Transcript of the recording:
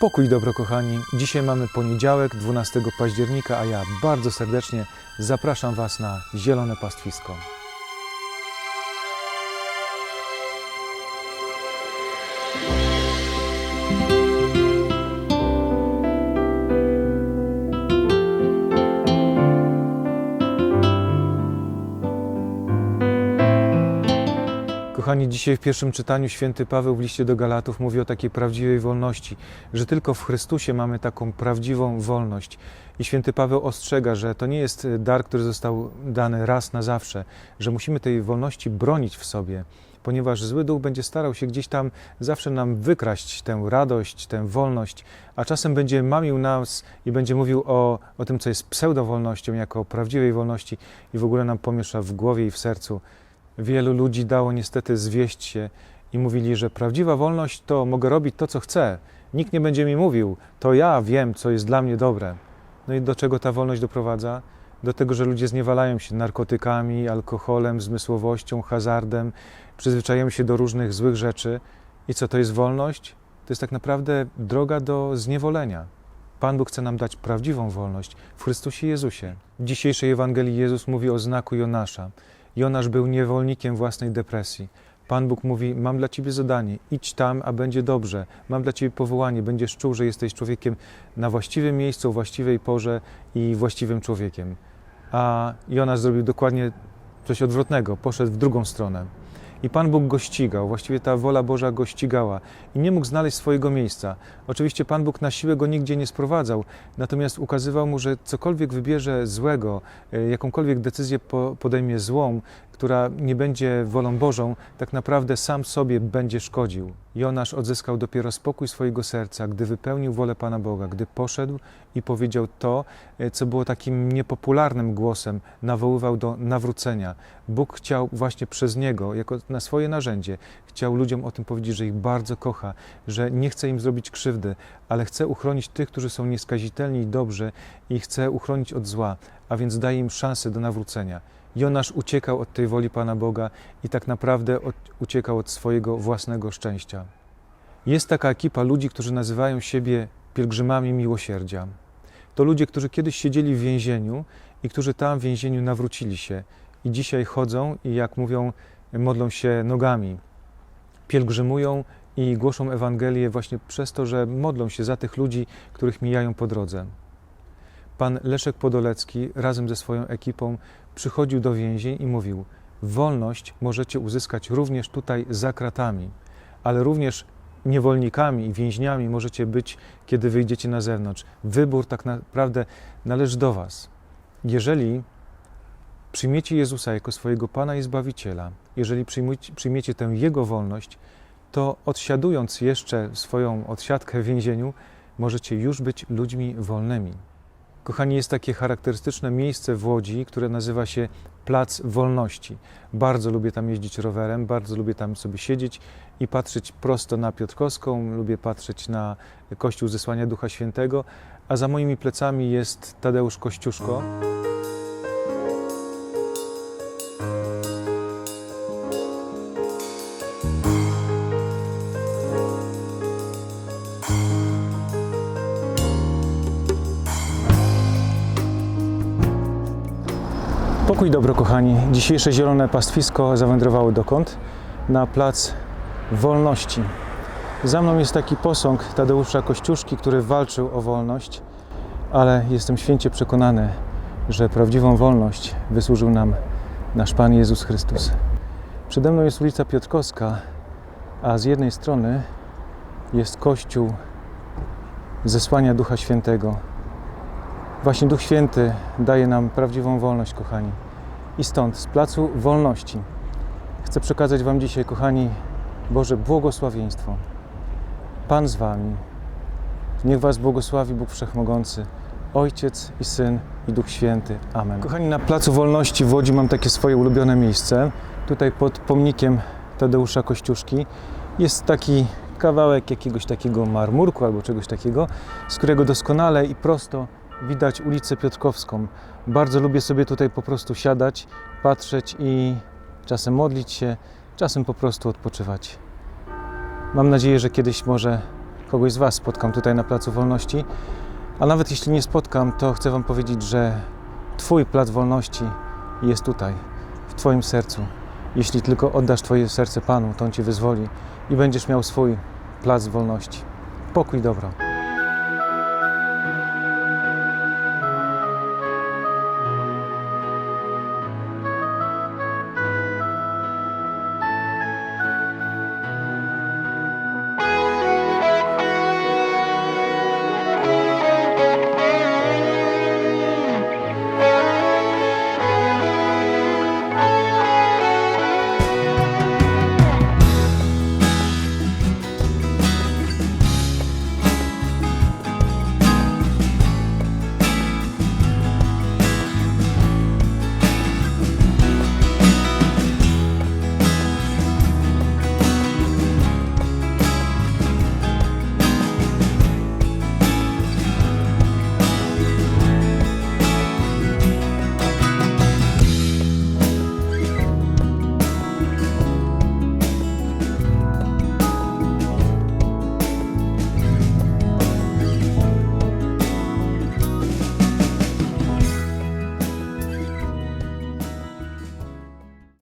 Pokój dobro kochani. Dzisiaj mamy poniedziałek, 12 października, a ja bardzo serdecznie zapraszam Was na zielone pastwisko. Kochani, dzisiaj w pierwszym czytaniu święty Paweł w liście do Galatów mówi o takiej prawdziwej wolności, że tylko w Chrystusie mamy taką prawdziwą wolność. I święty Paweł ostrzega, że to nie jest dar, który został dany raz na zawsze, że musimy tej wolności bronić w sobie, ponieważ zły duch będzie starał się gdzieś tam zawsze nam wykraść tę radość, tę wolność, a czasem będzie mamił nas i będzie mówił o, o tym, co jest pseudowolnością, jako o prawdziwej wolności i w ogóle nam pomiesza w głowie i w sercu. Wielu ludzi dało niestety zwieść się i mówili, że prawdziwa wolność to mogę robić to, co chcę. Nikt nie będzie mi mówił, to ja wiem, co jest dla mnie dobre. No i do czego ta wolność doprowadza? Do tego, że ludzie zniewalają się narkotykami, alkoholem, zmysłowością, hazardem, przyzwyczajają się do różnych złych rzeczy. I co to jest wolność? To jest tak naprawdę droga do zniewolenia. Pan Bóg chce nam dać prawdziwą wolność w Chrystusie Jezusie. W dzisiejszej Ewangelii Jezus mówi o znaku Jonasza. Jonasz był niewolnikiem własnej depresji. Pan Bóg mówi: Mam dla ciebie zadanie, idź tam, a będzie dobrze. Mam dla ciebie powołanie, będziesz czuł, że jesteś człowiekiem na właściwym miejscu, o właściwej porze i właściwym człowiekiem. A Jonasz zrobił dokładnie coś odwrotnego, poszedł w drugą stronę. I Pan Bóg go ścigał, właściwie ta wola Boża go ścigała i nie mógł znaleźć swojego miejsca. Oczywiście Pan Bóg na siłę go nigdzie nie sprowadzał, natomiast ukazywał mu, że cokolwiek wybierze złego, e, jakąkolwiek decyzję po- podejmie złą, która nie będzie wolą Bożą, tak naprawdę sam sobie będzie szkodził. Jonasz odzyskał dopiero spokój swojego serca, gdy wypełnił wolę Pana Boga, gdy poszedł i powiedział to, e, co było takim niepopularnym głosem, nawoływał do nawrócenia. Bóg chciał właśnie przez niego, jako na swoje narzędzie, chciał ludziom o tym powiedzieć, że ich bardzo kocha, że nie chce im zrobić krzywdy, ale chce uchronić tych, którzy są nieskazitelni i dobrzy i chce uchronić od zła, a więc daje im szansę do nawrócenia. Jonasz uciekał od tej woli Pana Boga i tak naprawdę od, uciekał od swojego własnego szczęścia. Jest taka ekipa ludzi, którzy nazywają siebie pielgrzymami miłosierdzia. To ludzie, którzy kiedyś siedzieli w więzieniu i którzy tam w więzieniu nawrócili się i dzisiaj chodzą i jak mówią, modlą się nogami, pielgrzymują i głoszą Ewangelię właśnie przez to, że modlą się za tych ludzi, których mijają po drodze. Pan Leszek Podolecki razem ze swoją ekipą przychodził do więzień i mówił: Wolność możecie uzyskać również tutaj za kratami, ale również niewolnikami i więźniami możecie być, kiedy wyjdziecie na zewnątrz. Wybór tak naprawdę należy do Was. Jeżeli przyjmiecie Jezusa jako swojego Pana i Zbawiciela, jeżeli przyjmiecie tę Jego wolność, to odsiadując jeszcze swoją odsiadkę w więzieniu, możecie już być ludźmi wolnymi. Kochani, jest takie charakterystyczne miejsce w Łodzi, które nazywa się Plac Wolności. Bardzo lubię tam jeździć rowerem, bardzo lubię tam sobie siedzieć i patrzeć prosto na Piotrkowską, lubię patrzeć na Kościół Zesłania Ducha Świętego, a za moimi plecami jest Tadeusz Kościuszko. Pokój dobro, kochani. Dzisiejsze zielone pastwisko zawędrowało dokąd? Na plac wolności. Za mną jest taki posąg Tadeusza Kościuszki, który walczył o wolność, ale jestem święcie przekonany, że prawdziwą wolność wysłużył nam nasz Pan Jezus Chrystus. Przede mną jest ulica Piotrkowska, a z jednej strony jest kościół zesłania Ducha Świętego. Właśnie Duch Święty daje nam prawdziwą wolność, kochani. I stąd, z placu wolności, chcę przekazać Wam dzisiaj, kochani, Boże błogosławieństwo. Pan z Wami. Niech Was błogosławi Bóg Wszechmogący, Ojciec i Syn i Duch Święty. Amen. Kochani, na Placu Wolności w Łodzi mam takie swoje ulubione miejsce. Tutaj pod pomnikiem Tadeusza Kościuszki jest taki kawałek jakiegoś takiego marmurku albo czegoś takiego, z którego doskonale i prosto widać ulicę Piotrkowską. Bardzo lubię sobie tutaj po prostu siadać, patrzeć i czasem modlić się, czasem po prostu odpoczywać. Mam nadzieję, że kiedyś może kogoś z Was spotkam tutaj na Placu Wolności. A nawet jeśli nie spotkam, to chcę Wam powiedzieć, że Twój Plac Wolności jest tutaj, w Twoim sercu. Jeśli tylko oddasz Twoje serce Panu, to On Cię wyzwoli i będziesz miał swój Plac Wolności. Pokój i dobro.